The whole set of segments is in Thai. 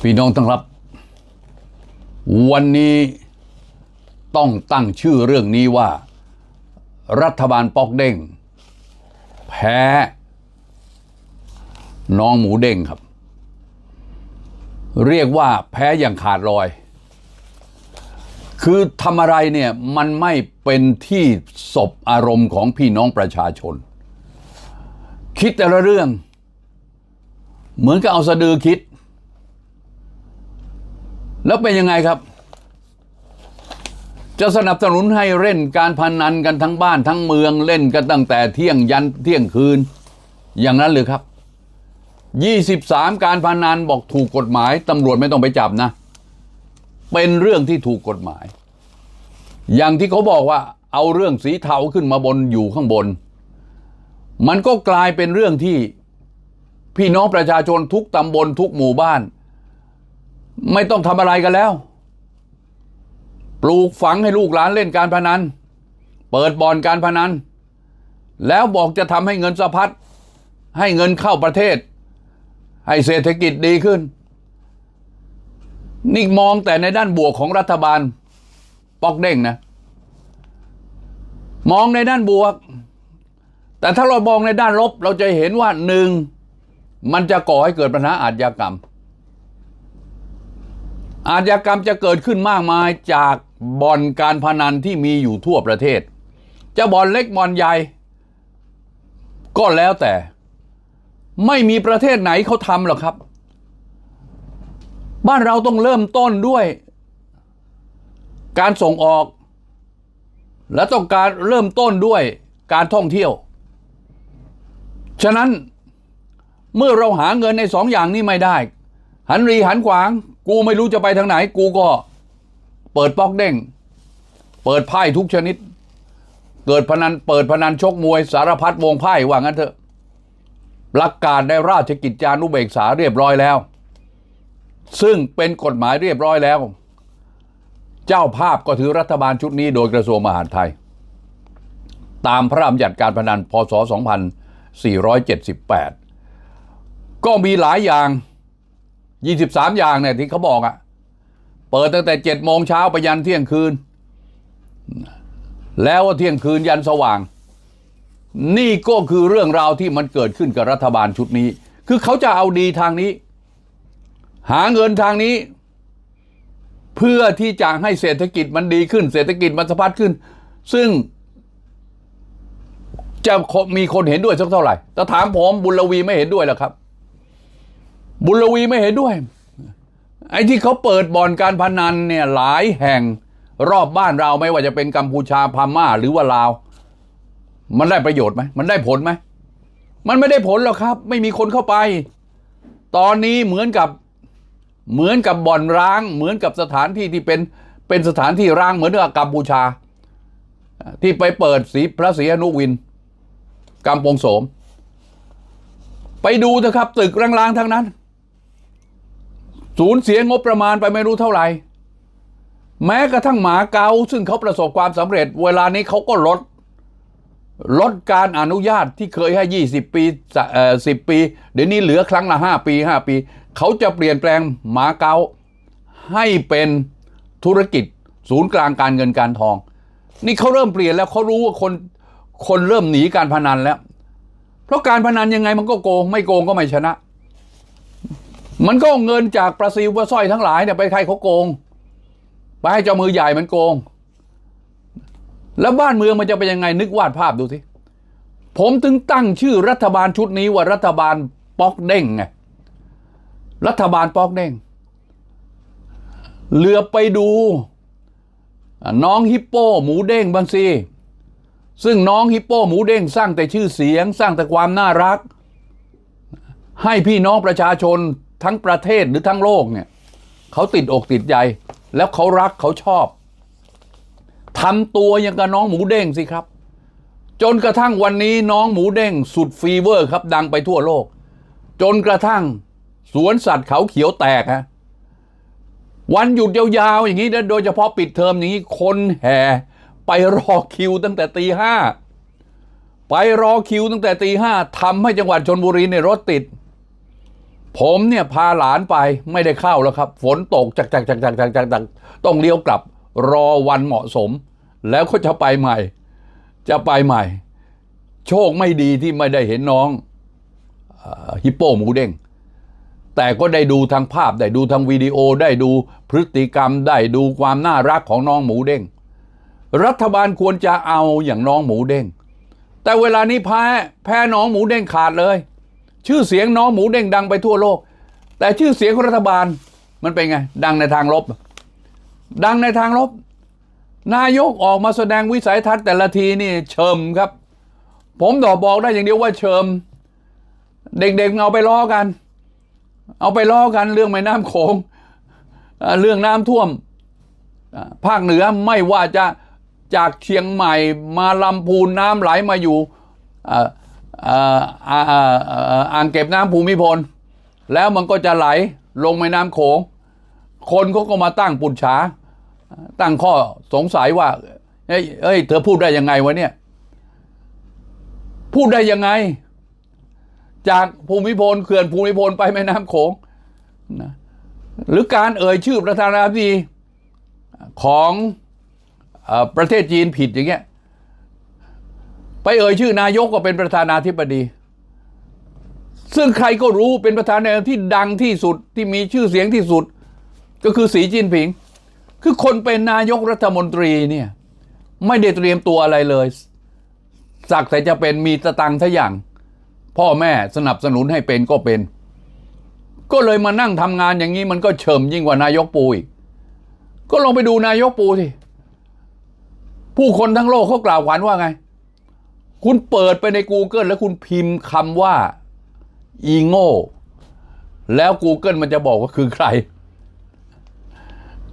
พี่น้องทั้งรับ วันนี้ต้องตั้งชื่อเรื่องนี้ว่า รัฐบาลปอกเด้ง แพ้น้องหมูเด้งครับ เรียกว่าแพ้อย่างขาดลอย คือทำอะไรเนี่ยมันไม่เป็นที่ศบอารมณ์ของพี่น้องประชาชน คิดแต่ละเรื่อง เหมือนกับเอาสะดือคิด แล้วเป็นยังไงครับ จะสนับสนุนให้เล่นการพนันกันทั้งบ้านทั้งเมืองเล่นกันตั้งแต่เที่ยงยันเที่ยงคืน อย่างนั้นเลยครับ 23 การพนันบอกถูกกฎหมายตำรวจไม่ต้องไปจับนะ เป็นเรื่องที่ถูกกฎหมาย อย่างที่เขาบอกว่าเอาเรื่องสีเทาขึ้นมาบนอยู่ข้างบน มันก็กลายเป็นเรื่องที่พี่น้องประชาชนทุกตำบลทุกหมู่บ้าน ไม่ต้องทำอะไรกันแล้ว ปลูกฝังให้ลูกหลานเล่นการพนัน เปิดบ่อนการพนัน แล้วบอกจะทำให้เงินสะพัด ให้เงินเข้าประเทศ ให้เศรษฐกิจดีขึ้น นี่มองแต่ในด้านบวกของรัฐบาล ปอกเด้งนะ มองในด้านบวก แต่ถ้าเรามองในด้านลบ เราจะเห็นว่าหนึ่งมันจะก่อให้เกิดปัญหาอาชญากรรม อาชญากรรมจะเกิดขึ้นมากมายจากบ่อนการพนันที่มีอยู่ทั่วประเทศ จะบ่อนเล็กบ่อนใหญ่ ก็แล้วแต่ ไม่มีประเทศไหนเขาทำหรอกครับ บ้านเราต้องเริ่มต้นด้วย การส่งออก และต้องการเริ่มต้นด้วยการท่องเที่ยว ฉะนั้นเมื่อเราหาเงินในสองอย่างนี้ไม่ได้ หันรีหันขวาง กูไม่รู้จะไปทางไหน กูก็เปิดป๊อกเด้ง เปิดไพ่ทุกชนิด เกิดพนันเปิดพนันชกมวยสารพัดวงไพ่ว่างั้นเถอะประกาศได้ราชกิจจานุเบกษาเรียบร้อยแล้ว ซึ่งเป็นกฎหมายเรียบร้อยแล้ว เจ้าภาพก็ถือรัฐบาลชุดนี้โดยกระทรวงมหาดไทย ตามพระราชบัญญัติการพนันพศ 2478 ก็มีหลายอย่าง 23อย่างเนี่ยที่เขาบอกอะ่ะ เปิดตั้งแต่7โมงเช้าไปยันเที่ยงคืน แล้วเที่ยงคืนยันสว่าง นี่ก็คือเรื่องราวที่มันเกิดขึ้นกับรัฐบาลชุดนี้ คือเขาจะเอาดีทางนี้ หาเงินทางนี้ เพื่อที่จะให้เศรษฐกิจมันดีขึ้น เศรษฐกิจมันสะพัดขึ้น ซึ่งจะมีคนเห็นด้วยสักเท่าไหร่แต่ถามผมบุญลวีไม่เห็นด้วยหรอครับ บุญลวีไม่เห็นด้วย ไอ้ที่เขาเปิดบ่อนการพนันเนี่ยหลายแห่งรอบบ้านเราไม่ว่าจะเป็นกัมพูชาพม่าหรือว่าลาว มันได้ประโยชน์ไหมมันได้ผลไหมมันไม่ได้ผลหรอกครับ ไม่มีคนเข้าไป ตอนนี้เหมือนกับเหมือนกับบ่อนร้าง เหมือนกับสถานที่ที่เป็นเป็นสถานที่ร้างเหมือนกับกัมพูชา ที่ไปเปิดสีพระศรีอนุวินกำปงโสม ไปดูเถอะครับ ตึกร้างๆทั้งนั้น สูญเสียงบประมาณไปไม่รู้เท่าไหร่ แม้กระทั่งหมาเกาซึ่งเขาประสบความสำเร็จ เวลานี้เขาก็ลด ลดการอนุญาตที่เคยให้ 20 ปีเอ่อ10ปี เดี๋ยวนี้เหลือครั้งละ 5 ปี 5 ปี เขาจะเปลี่ยนแปลงหมาเกาให้เป็นธุรกิจ ศูนย์กลางการเงินการทอง นี่เขาเริ่มเปลี่ยนแล้วเขารู้ว่าคนคนเริ่มหนีการพนันแล้ว เพราะการพนันยังไงมันก็โกง ไม่โกงก็ไม่ชนะ มันก็เงินจากปลาซิวปลาสร้อยทั้งหลายเนี่ยไปใครเขาโกง ไปให้เจ้ามือใหญ่มันโกง แล้วบ้านเมืองมันจะเป็นยังไงนึกวาดภาพดูสิผมถึงตั้งชื่อรัฐบาลชุดนี้ว่ารัฐบาลป๊อกเด้งไงรัฐบาลป๊อกเด้งเหลือไปดู น้องฮิปโปหมูเด้งบางซีซึ่งน้องฮิปโปหมูเด้งสร้างแต่ชื่อเสียง สร้างแต่ความน่ารัก ให้พี่น้องประชาชน ทั้งประเทศหรือทั้งโลกเนี่ยเขาติดอกติดใจ แล้วเขารักเขาชอบทำตัวอย่างกับน้องหมูเด้งสิครับ จนกระทั่งวันนี้น้องหมูเด้งสุดฟีเวอร์ครับ ดังไปทั่วโลก จนกระทั่งสวนสัตว์เขาเขียวแตกฮะวันหยุดยาวๆอย่างนี้นะโดยเฉพาะปิดเทอมอย่างนี้คนแห่ไปรอคิวตั้งแต่ตีห้าไปรอคิวตั้งแต่ตีห้าทำให้จังหวัดชนบุรีในยรถติด ผมเนี่ยพาหลานไปไม่ได้เข้าแล้วครับ ฝนตกจักจักจักจักจักจักจักต้องเลี้ยวกลับรอวันเหมาะสม แล้วก็จะไปใหม่ จะไปใหม่ โชคไม่ดีที่ไม่ได้เห็นน้องอฮิปโปหมูเด้งแต่ก็ได้ดูทางภาพได้ดูทางวิดีโอได้ดูพฤติกรรมได้ดูความน่ารักของน้องหมูเด้งรัฐบาลควรจะเอาอย่างน้องหมูเด้งแต่เวลานี้แพ้แพ้น้องหมูเด้งขาดเลย ชื่อเสียงน้องหมูเด้งดังไปทั่วโลก แต่ชื่อเสียงของรัฐบาลมันเป็นไง ดังในทางลบ ดังในทางลบ นายกออกมาแสดงวิสัยทัศน์แต่ละทีนี่เชิมครับ ผมตอบบอกได้อย่างเดียวว่าเชิม เด็กๆเอาไปล้อกัน เอาไปล้อกันเรื่องแม่น้ำโขงเรื่องน้ำท่วม ภาคเหนือไม่ว่าจะจากเชียงใหม่มาลำพูนน้ำไหลมาอยู่ อ่าอ่าอ่าอ่าอ่าอ่างเก็บน้ำภูมิพล แล้วมันก็จะไหลลงแม่น้ำโขง คนเขาก็มาตั้งปุจฉาตั้งข้อสงสัยว่าเฮ้ยเอ้ยเธอพูดได้ยังไงวะเนี่ย พูดได้ยังไง จากภูมิพลเขื่อนภูมิพลไปแม่น้ำโขงนะหรือการเอ่ยชื่อประธานาธิบดีของอประเทศจีนผิดอย่างเงี้ย ไปเอ่ยชื่อนายกก็เป็นประธานาธิบดี ซึ่งใครก็รู้เป็นประธานาธิบดีที่ดังที่สุดที่มีชื่อเสียงที่สุด ก็คือสีจิ้นผิง คือคนเป็นนายกรัฐมนตรีเนี่ยไม่ได้เตรียมตัวอะไรเลยสักแต่จะเป็นมีตะตังทะอย่าง พ่อแม่สนับสนุนให้เป็นก็เป็น ก็เลยมานั่งทำงานอย่างนี้มันก็เฉิมยิ่งกว่านายกปูอีกก็ลองไปดูนายกปูสิผู้คนทั้งโลกเขากล่าวขวัญว่าไง คุณเปิดไปใน Google แล้วคุณพิมพ์คำว่า อีโง่ แล้ว Google มันจะบอกว่าคือใคร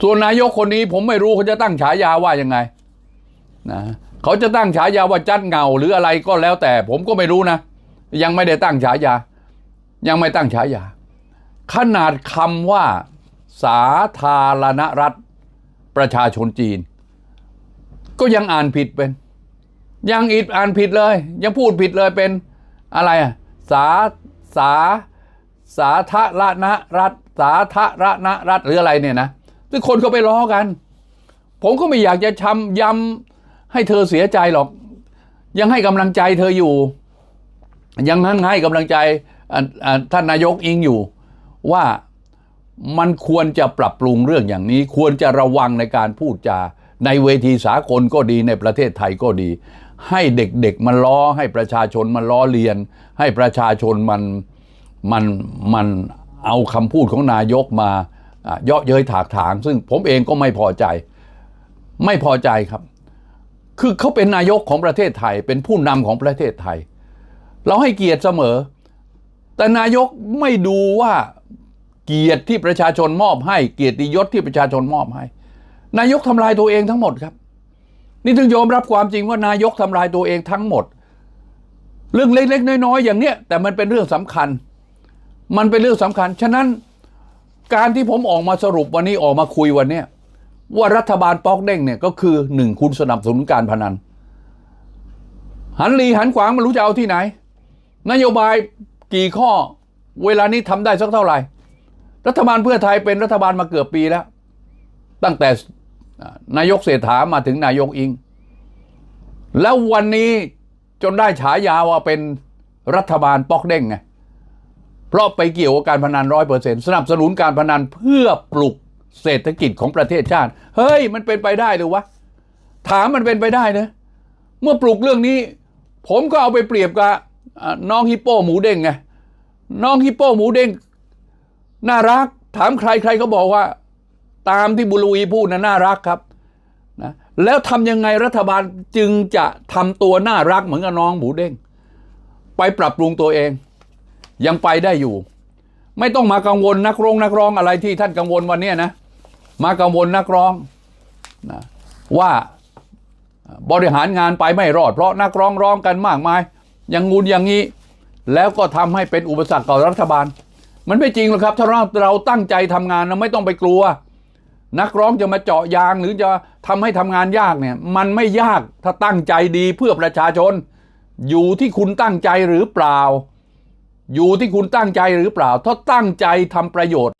ส่วนนายกคนนี้ผมไม่รู้เขาจะตั้งฉายาว่ายังไงนะเขาจะตั้งฉายาว่าจัดเงาหรืออะไรก็แล้วแต่ ผมก็ไม่รู้นะ ยังไม่ได้ตั้งฉายา ยังไม่ตั้งฉายา ขนาดคำว่า สาธารณรัฐประชาชนจีน ก็ยังอ่านผิดเป็น ยังอิดอ่านผิดเลย ยังพูดผิดเลยเป็นอะไรอะสาสาสาธารณรัฐสาธารณรัฐหรืออะไรเนี่ยนะซึ่งคนก็ไปล้อกัน ผมก็ไม่อยากจะชำย้ำให้เธอเสียใจหรอก ยังให้กำลังใจเธออยู่ ยังให้กำลังใจท่านนายกอิงอยู่ ว่ามันควรจะปรับปรุงเรื่องอย่างนี้ ควรจะระวังในการพูดจาในเวทีสากลก็ดีในประเทศไทยก็ดี ให้เด็กๆมันล้อให้ประชาชนมันล้อเลียน ให้ประชาชนมันมันมันเอาคำพูดของนายกมาอะเยาะเย้ยถากถาง ซึ่งผมเองก็ไม่พอใจ ไม่พอใจครับ คือเขาเป็นนายกของประเทศไทย เป็นผู้นำของประเทศไทย เราให้เกียรติเสมอ แต่นายกไม่ดูว่าเกียรติที่ประชาชนมอบให้ เกียรติยศที่ประชาชนมอบให้ นายกทำลายตัวเองทั้งหมดครับ นี่ถึงยอมรับความจริงว่านายกทำลายตัวเองทั้งหมด เรื่องเล็กๆน้อยๆอย่างเนี้ยแต่มันเป็นเรื่องสำคัญ มันเป็นเรื่องสำคัญ ฉะนั้นการที่ผมออกมาสรุปวันนี้ออกมาคุยวันเนี้ยว่ารัฐบาลป๊อกเด้งเนี่ยก็คือหนึ่งคุณสนับสนุนการพนัน หันหลีหันขวางมันรู้จะเอาที่ไหน นโยบายกี่ข้อ เวลานี้ทำได้สักเท่าไหร่ รัฐบาลเพื่อไทยเป็นรัฐบาลมาเกือบปีแล้ว ตั้งแต่ นายกเศรษฐามาถึงนายกอิง แล้ววันนี้จนได้ฉายาว่าเป็นรัฐบาลปอกเด้งไงเพราะไปเกี่ยวกับการพนันร้อยเปอร์เซ็นต์สนับสนุนการพนันเพื่อปลุกเศรษฐกิจของประเทศชาติ เฮ้ย มันเป็นไปได้หรือวะ ถามมันเป็นไปได้นะเมื่อปลุกเรื่องนี้ ผมก็เอาไปเปรียบกับน้องฮิปโปหมูเด้งไงน้องฮิปโปหมูเด้งน่ารัก ถามใครใครก็บอกว่า ตามที่บุรุวีพูดนะน่ารักครับนะแล้วทำยังไงรัฐบาลจึงจะทำตัวน่ารักเหมือนกับน้องหมูเด้ง ไปปรับปรุงตัวเอง ยังไปได้อยู่ ไม่ต้องมากังวลนักร้องนักร้องอะไรที่ท่านกังวลวันนี้นะ มากังวลนักร้องนะว่าบริหารงานไปไม่รอด เพราะนักร้องร้องกันมากมาย อย่างงูนอย่างนี้ แล้วก็ทำให้เป็นอุปสรรคต่อรัฐบาล มันไม่จริงหรอกครับ ถ้าเราเราตั้งใจทำงานเราไม่ต้องไปกลัว นักร้องจะมาเจาะยางหรือจะทำให้ทำงานยากเนี่ย มันไม่ยากถ้าตั้งใจดีเพื่อประชาชน อยู่ที่คุณตั้งใจหรือเปล่า อยู่ที่คุณตั้งใจหรือเปล่า ถ้าตั้งใจทำประโยชน์